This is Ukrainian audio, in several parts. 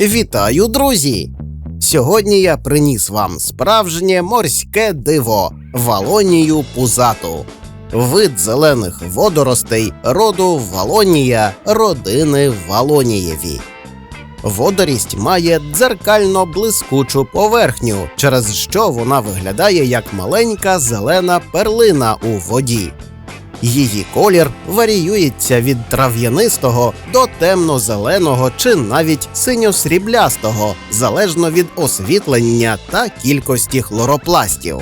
Вітаю, друзі! Сьогодні я приніс вам справжнє морське диво Валонію пузату. Вид зелених водоростей роду Валонія родини Валонієві. Водорість має дзеркально блискучу поверхню, через що вона виглядає як маленька зелена перлина у воді. Її колір варіюється від трав'янистого до темно-зеленого чи навіть синьо-сріблястого, залежно від освітлення та кількості хлоропластів.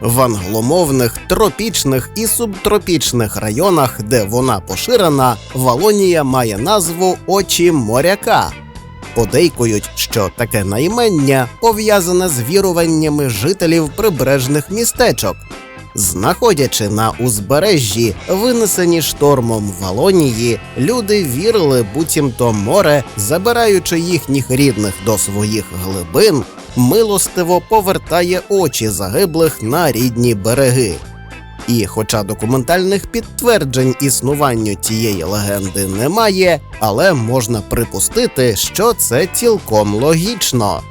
В англомовних тропічних і субтропічних районах, де вона поширена, Валонія має назву очі моряка. Подейкують, що таке наймення пов'язане з віруваннями жителів прибережних містечок. Знаходячи на узбережжі, винесені штормом Валонії, люди вірили, буцімто море, забираючи їхніх рідних до своїх глибин, милостиво повертає очі загиблих на рідні береги. І, хоча документальних підтверджень існуванню цієї легенди немає, але можна припустити, що це цілком логічно.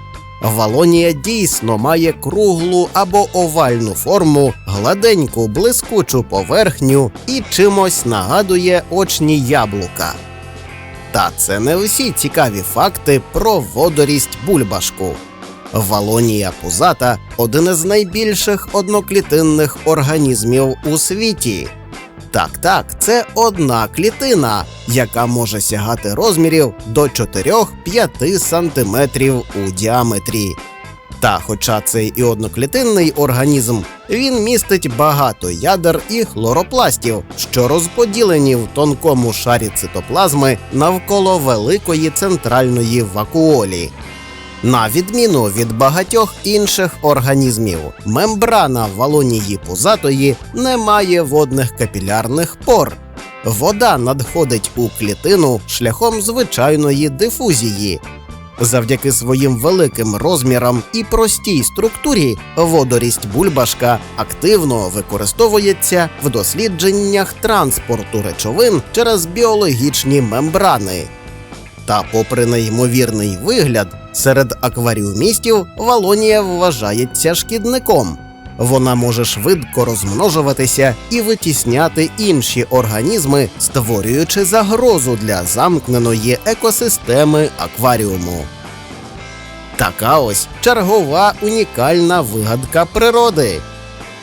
Валонія дійсно має круглу або овальну форму, гладеньку блискучу поверхню і чимось нагадує очні яблука. Та це не усі цікаві факти про водорість бульбашку. Валонія пузата один із найбільших одноклітинних організмів у світі. Так, так, це одна клітина, яка може сягати розмірів до 4-5 сантиметрів у діаметрі. Та, хоча це і одноклітинний організм, він містить багато ядер і хлоропластів, що розподілені в тонкому шарі цитоплазми навколо великої центральної вакуолі. На відміну від багатьох інших організмів, мембрана валонії пузатої не має водних капілярних пор. Вода надходить у клітину шляхом звичайної дифузії. Завдяки своїм великим розмірам і простій структурі водорість бульбашка активно використовується в дослідженнях транспорту речовин через біологічні мембрани. Та, попри неймовірний вигляд, серед акваріумістів Валонія вважається шкідником. Вона може швидко розмножуватися і витісняти інші організми, створюючи загрозу для замкненої екосистеми акваріуму. Така ось чергова унікальна вигадка природи.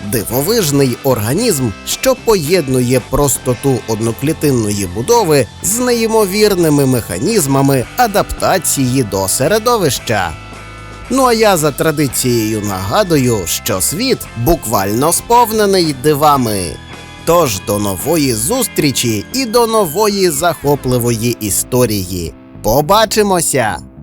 Дивовижний організм, що поєднує простоту одноклітинної будови з неймовірними механізмами адаптації до середовища. Ну а я за традицією нагадую, що світ буквально сповнений дивами. Тож до нової зустрічі і до нової захопливої історії. Побачимося!